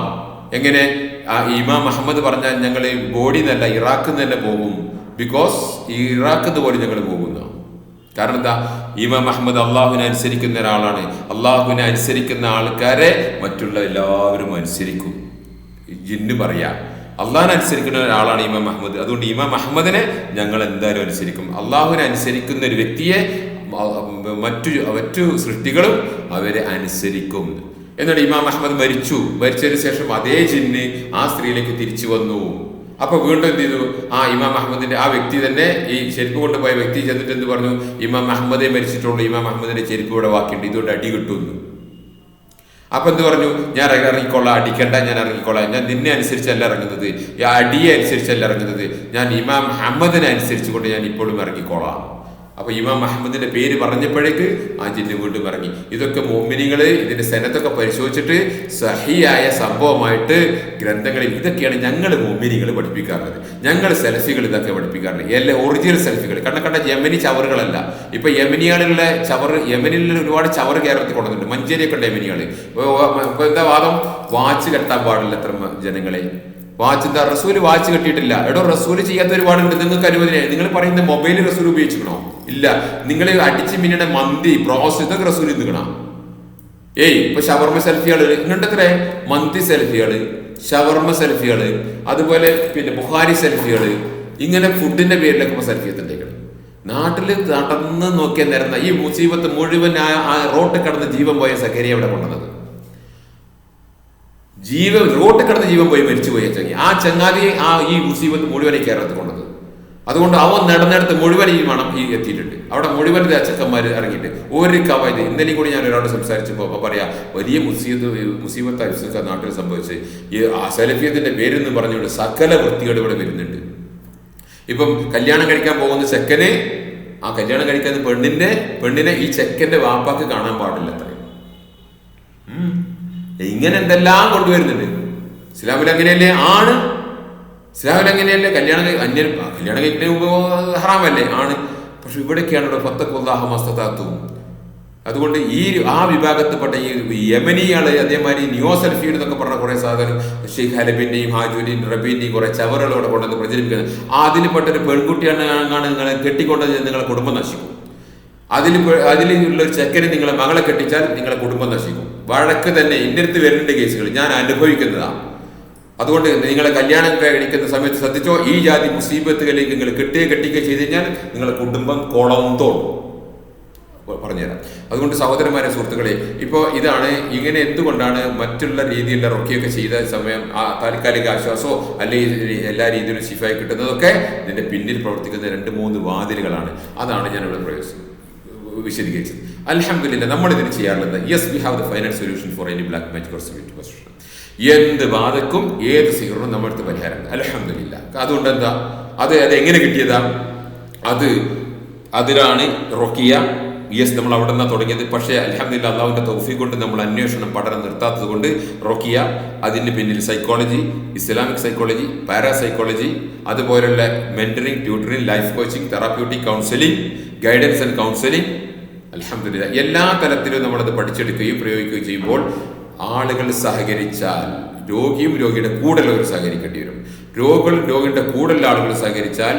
എങ്ങനെ? ആ ഇമാം അഹമ്മദ് പറഞ്ഞാൽ ഞങ്ങൾ ബോഡി നല്ല നിന്ന് തന്നെ പോകും. ബിക്കോസ് ഇറാഖിൽ നിന്ന് പോലും ഞങ്ങൾ പോകുന്നു. കാരണം എന്താ? ഇമാം അഹമ്മദ് അള്ളാഹുവിനെ അനുസരിക്കുന്ന ഒരാളാണ്. അള്ളാഹുവിനെ അനുസരിക്കുന്ന ആൾക്കാരെ മറ്റുള്ള എല്ലാവരും അനുസരിക്കും. ജിന്ന് പറയാ. അള്ളാഹിനെ അനുസരിക്കുന്ന ഒരാളാണ് ഇമാം അഹമ്മദ് അതുകൊണ്ട് ഇമാം അഹമ്മദിനെ ഞങ്ങൾ എന്തായാലും അനുസരിക്കും. അള്ളാഹുവിനെ അനുസരിക്കുന്ന ഒരു വ്യക്തിയെ മറ്റു മറ്റു സൃഷ്ടികളും അവരെ അനുസരിക്കും. എന്നിട്ട് ഇമാം അഹമ്മദ് മരിച്ചു. മരിച്ചതിന് ശേഷം അതേ ജിന്ന് ആ സ്ത്രീയിലേക്ക് തിരിച്ചു വന്നു. അപ്പൊ വീണ്ടും എന്ത് ചെയ്തു? ആ ഇമാം അഹമ്മദിന്റെ ആ വ്യക്തി തന്നെ ഈ ചെരുപ്പ് കൊണ്ടുപോയ വ്യക്തി ചെന്നിട്ട് എന്ത് പറഞ്ഞു? ഇമാം അഹമ്മദെ മരിച്ചിട്ടുള്ളൂ. ഇമാം അഹമ്മദിന്റെ ചെരുപ്പ് ഇവിടെ വാക്കിയുണ്ട് ഇതുകൊണ്ട് അടി കിട്ടുന്നു. അപ്പൊ എന്ത് പറഞ്ഞു? ഞാൻ ഇറ- ഇറങ്ങിക്കൊള്ളാം. അടിക്കണ്ട. ഞാൻ ഇറങ്ങിക്കൊള്ളാം. ഞാൻ നിന്നെ അനുസരിച്ചല്ല ഇറങ്ങുന്നത്. അടിയെ അനുസരിച്ചല്ല ഇറങ്ങുന്നത്. ഞാൻ ഇമാം അഹമ്മദിനെ അനുസരിച്ചുകൊണ്ട് ഞാൻ ഇപ്പോഴും ഇറങ്ങിക്കോളാം അപ്പൊ ഇമാം അഹമ്മദിന്റെ പേര് പറഞ്ഞപ്പോഴേക്ക് ആ ജിന്ന് വീണ്ടും ഇറങ്ങി. ഇതൊക്കെ മോമിനികൾ ഇതിന്റെ സെനത്തൊക്കെ പരിശോധിച്ചിട്ട് സഹിയായ സംഭവമായിട്ട് ഗ്രന്ഥങ്ങളിൽ ഇതൊക്കെയാണ് ഞങ്ങൾ മോമിനികൾ പഠിപ്പിക്കാറുള്ളത്. ഞങ്ങൾ സെൽഫികൾ ഇതൊക്കെ പഠിപ്പിക്കാറുള്ളത്. എല്ലാ ഒറിജിനൽ സെൽഫികൾ കണ്ട കണ്ട യമനി ചവറുകളല്ല. ഇപ്പൊ യമനികളിലെ ചവർ യമനിൽ ഒരുപാട് ചവർ കേരളത്തിൽ കൊണ്ടുവന്നിട്ടുണ്ട്. മഞ്ചേരിയൊക്കെ ഉണ്ട് യമനികൾ എന്താ വാദം? വാച്ച് കെട്ടാൻ പാടില്ല എത്ര ജനങ്ങളെ വാച്ച് എന്താ റസൂൽ വാച്ച് കെട്ടിയിട്ടില്ല. എടോ റസൂൽ ചെയ്യാത്ത ഒരുപാടുണ്ട് നിങ്ങൾക്ക് അനുവദനീയ നിങ്ങൾ പറയുന്ന മൊബൈൽ റസൂൽ ഉപയോഗിച്ചിക്കണോ ഇല്ല. നിങ്ങൾ അടിച്ച് മിന്നണ മന്തി പ്രോസ് ഇതൊക്കെ റസൂൽ നിൽക്കണം ഏയ് ഇപ്പൊ ഷവർമ സെൽഫികൾ. ഇങ്ങനത്തെ മന്തി സെൽഫികൾ ഷവർമ സെൽഫികൾ അതുപോലെ പിന്നെ ബുഹാരി സെൽഫികൾ. ഇങ്ങനെ ഫുഡിന്റെ പേരിലൊക്കെ ഇപ്പൊ സെൽഫി എത്തണ്ടേക്കണം നാട്ടിൽ നടന്ന് നോക്കിയ നിരന്ന ഈ മുസീബത്ത് മുഴുവൻ ആ റോട്ടിൽ കിടന്ന് ജീവൻ പോയ സഖരി അവിടെ കൊണ്ടുവന്നത്. ജീവൻ റോട്ടിൽ കിടന്ന് ജീവൻ പോയി മരിച്ചു പോയി ചങ്ങി ആ ചങ്ങാതി ആ ഈ മുസീബത്ത് മുഴുവൻ ഈ കേരളത്തിൽ കൊണ്ടത്. അതുകൊണ്ട് അവൻ നടന്നിടത്ത് മുഴുവൻ ഈ മണം ഈ എത്തിയിട്ടുണ്ട്. അവിടെ മുഴുവൻ അച്ഛക്കന്മാർ ഇറങ്ങിയിട്ട്. ഒരു കവയത് ഇന്നലെയും കൂടി ഞാൻ ഒരാളോട് സംസാരിച്ചപ്പോൾ അപ്പം പറയാ വലിയ മുസീബത്ത് മുസീബത്തായി ഇസ്ലാം നാട്ടിൽ സംഭവിച്ച്. ഈ സലഫിയത്തിന്റെ പേരെന്ന് പറഞ്ഞുകൊണ്ട് സകല വൃത്തികൾ ഇവിടെ വരുന്നുണ്ട്. ഇപ്പം കല്യാണം കഴിക്കാൻ പോകുന്ന ചെക്കനെ ആ കല്യാണം കഴിക്കുന്ന പെണ്ണിന്റെ പെണ്ണിനെ ഈ ചെക്കന്റെ വാപ്പാക്ക് കാണാൻ പാടില്ല അത്രയും. ഇങ്ങനെ എന്തെല്ലാം കൊണ്ടുവരുന്നുണ്ട്? ഇസ്ലാമിൽ അങ്ങനെയല്ലേ ആണ്? ഇസ്ലാമിൽ അങ്ങനെയല്ലേ കല്യാണം അന്യ കല്യാണം കഴിക്കുന്നതിന് ഹറാമല്ലേ ആണ്? പക്ഷെ ഇവിടേക്കാണ് ഇവിടെ ഫത്തക്കുല്ലാഹമസ്താത്തും അതുകൊണ്ട് ഈ ആ വിഭാഗത്തിൽപ്പെട്ട ഈ യമനിയാണ് അതേമാതിരി നിയോ എന്നൊക്കെ പറഞ്ഞ കുറെ സാധനം ഷെയ്ഖ് ഹലബിന്റെയും ഹാജുവിന്റെയും റബീന്റെയും കുറെ ചവറുകൾ ഇവിടെ കൊണ്ടുവന്ന് പ്രചരിപ്പിക്കുന്നത്. ആ അതിൽപ്പെട്ട ഒരു പെൺകുട്ടിയാണ് ആണ് നിങ്ങളെ കെട്ടിക്കൊണ്ടത് നിങ്ങളെ കുടുംബം നശിക്കും. അതിൽ അതിലുള്ള ഒരു ചെക്കനെ നിങ്ങളെ മകളെ കെട്ടിച്ചാൽ നിങ്ങളെ കുടുംബം നശിക്കും. വഴക്ക് തന്നെ എന്റെ അടുത്ത് വരുന്നുണ്ട് കേസുകൾ. ഞാൻ അനുഭവിക്കുന്നതാണ്. അതുകൊണ്ട് നിങ്ങളെ കല്യാണം കഴിക്കുന്ന സമയത്ത് ശ്രദ്ധിച്ചോ? ഈ ജാതി മുസീബത്തുകളിലേക്ക് നിങ്ങൾ കെട്ടുക കെട്ടിക്കുക ചെയ്ത് കഴിഞ്ഞാൽ നിങ്ങളെ കുടുംബം കുളം പറഞ്ഞുതരാം. അതുകൊണ്ട് സഹോദരന്മാരെ സുഹൃത്തുക്കളെ ഇപ്പോൾ ഇതാണ് ഇങ്ങനെ എന്തുകൊണ്ടാണ് മറ്റുള്ള രീതിയിലുള്ള റൊക്കിയൊക്കെ ചെയ്ത സമയം ആ താൽക്കാലിക ആശ്വാസമോ അല്ലെങ്കിൽ എല്ലാ രീതിയിലും ശിഫായി കിട്ടുന്നതൊക്കെ ഇതിന്റെ പിന്നിൽ പ്രവർത്തിക്കുന്ന രണ്ട് മൂന്ന് വാതിലുകളാണ്. അതാണ് ഞാനിവിടെ പ്രയോജനം വിശദീകരിച്ചത്. അലഹമില്ല നമ്മൾ ഇതിന് ചെയ്യാറുള്ളത് yes we have the final solution for any black magic എന്ത് ബാധക്കും ഏത് സിഹറിനും നമ്മുടെ പരിഹാരം അലഹമില്ല അതുകൊണ്ട് എന്താ? അത് അത് എങ്ങനെ കിട്ടിയതാ? അത് അതിലാണ് റൊക്കിയ. യെസ് നമ്മൾ അവിടെ നിന്നാണ് തുടങ്ങിയത്. പക്ഷേ അലഹമില്ല അള്ളാഹുവിന്റെ തൗഫി കൊണ്ട് നമ്മൾ അന്വേഷണം പഠനം നിർത്താത്തത് കൊണ്ട് റൊക്കിയ അതിന് പിന്നിൽ psychology Islamic psychology parapsychology അതുപോലുള്ള tutoring life coaching therapeutic counselling guidance and counselling അലഹമില്ല എല്ലാ തലത്തിലും നമ്മളത് പഠിച്ചെടുക്കുകയും പ്രയോഗിക്കുകയും ചെയ്യുമ്പോൾ ആളുകൾ സഹകരിച്ചാൽ രോഗിയും രോഗിയുടെ കൂടുതലുള്ളവർ സഹകരിക്കേണ്ടി വരും. രോഗികളും രോഗിയുടെ കൂടുതൽ ആളുകൾ സഹകരിച്ചാൽ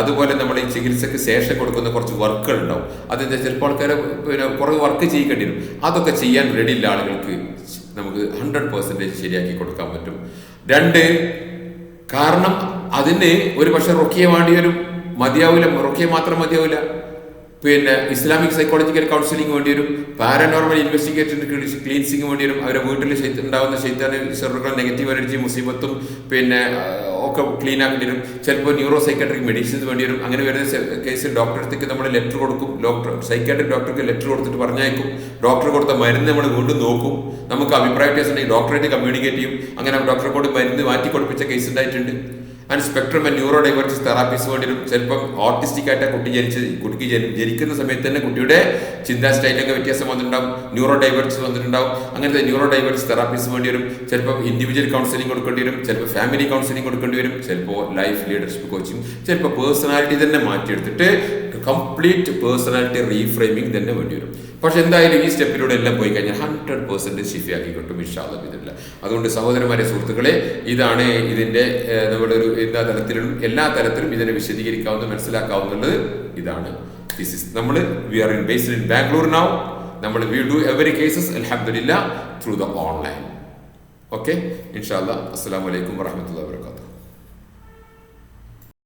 അതുപോലെ നമ്മൾ ഈ ചികിത്സയ്ക്ക് ശേഷം കൊടുക്കുന്ന കുറച്ച് വർക്കുകൾ ഉണ്ടാവും. അതെന്താ ചിലപ്പോൾ ആൾക്കാർ പിന്നെ കുറേ വർക്ക് ചെയ്യേണ്ടി വരും. അതൊക്കെ ചെയ്യാൻ റെഡിയുള്ള ആളുകൾക്ക് നമുക്ക് ഹൺഡ്രഡ് പെർസെന്റേജ് ശരിയാക്കി കൊടുക്കാൻ പറ്റും. രണ്ട് കാരണം അതിന് ഒരു പക്ഷെ റൊക്കിയ വേണ്ടി വരും മതിയാവില്ല. റൊക്കിയ മാത്രം മതിയാവില്ല. പിന്നെ ഇസ്ലാമിക് സൈക്കോളജിക്കൽ കൗൺസിലിംഗ് വേണ്ടി വരും പാരനോർമൽ ഇൻവെസ്റ്റിഗേഷൻ ക്ലീൻസിങ് വേണ്ടി വരും അവരുടെ വീട്ടിൽ ഉണ്ടാകുന്ന ശൈത്യാന സെറുകൾ നെഗറ്റീവ് എനർജി മുസീബത്തും പിന്നെ ഒക്കെ ക്ലീൻ ആക്കേണ്ടി വരും. ചിലപ്പോൾ ന്യൂറോ സൈക്കാട്രിക് മെഡിസിൻസ് വേണ്ടി വരും അങ്ങനെ വരുന്ന കേസിൽ അടുത്തേക്ക് നമ്മൾ ലെറ്റർ കൊടുക്കും. ഡോക്ടർ സൈക്കാട്രിക് ഡോക്ടർക്ക് ലെറ്റർ കൊടുത്തിട്ട് പറഞ്ഞയക്കും. ഡോക്ടർ കൊടുത്ത മരുന്ന് നമ്മൾ വീണ്ടും നോക്കും. നമുക്ക് അഭിപ്രായ വ്യത്യാസം ഉണ്ടെങ്കിൽ കമ്മ്യൂണിക്കേറ്റ് ചെയ്യും. അങ്ങനെ ഡോക്ടറെ കൊണ്ട് മരുന്ന് മാറ്റി കൊടുപ്പിച്ച കേസ് ഉണ്ടായിട്ടുണ്ട്. And spectrum and neurodivergence therapies വേണ്ടി ചിലപ്പം ഓട്ടിസ്റ്റിക് ആയിട്ട് കുട്ടി ജനിച്ച് കുട്ടിക്ക് ജനി- ജനിക്കുന്ന സമയത്ത് തന്നെ കുട്ടിയുടെ ചിന്താ സ്റ്റൈലൊക്കെ വ്യത്യാസം വന്നിട്ടുണ്ടാവും. ന്യൂറോ ഡൈവേർജൻസ് വന്നിട്ടുണ്ടാവും. അങ്ങനത്തെ ന്യൂറോ ഡൈവേർജൻസ് തെറാപ്പീസ് വേണ്ടി വരും ചിലപ്പം ഇൻഡിവിജ്വൽ കൗൺസിലിംഗ് കൊടുക്കേണ്ടി വരും ചിലപ്പോൾ ഫാമിലി കൗൺസിലിംഗ് കൊടുക്കേണ്ടി വരും ചിലപ്പോൾ ലൈഫ് ലീഡർഷിപ്പ് കോച്ചിങ് ചിലപ്പോൾ പേഴ്സണാലിറ്റി തന്നെ മാറ്റിയെടുത്തിട്ട് കംപ്ലീറ്റ് പേഴ്സണാലിറ്റി റീഫ്രെയിമിംഗ് തന്നെ വേണ്ടി വരും പക്ഷെ എന്തായാലും ഈ സ്റ്റെപ്പിലൂടെ എല്ലാം പോയി കഴിഞ്ഞാൽ ഹൺഡ്രഡ് പെർസെന്റ് ഷിഫിയാക്കി കിട്ടും ഇൻഷാല്ല ഇതില്ല അതുകൊണ്ട് സഹോദരന്മാരെ സുഹൃത്തുക്കളെ ഇതാണ് ഇതിന്റെ നമ്മുടെ ഒരു എല്ലാ തലത്തിലും എല്ലാ തരത്തിലും ഇതിനെ വിശദീകരിക്കാവുന്ന മനസ്സിലാക്കാവുന്നത് ഇതാണ്. നമ്മൾ we are in based in Bangalore now നമ്മൾ വി ഡു എവറി കേസസ് അലഹമില്ല ത്രൂ ദ ഓൺലൈൻ ഓക്കെ ഇൻഷാല്ല അസ്സാം വലൈക്കും വാഹമത്തല്ല വാത്തു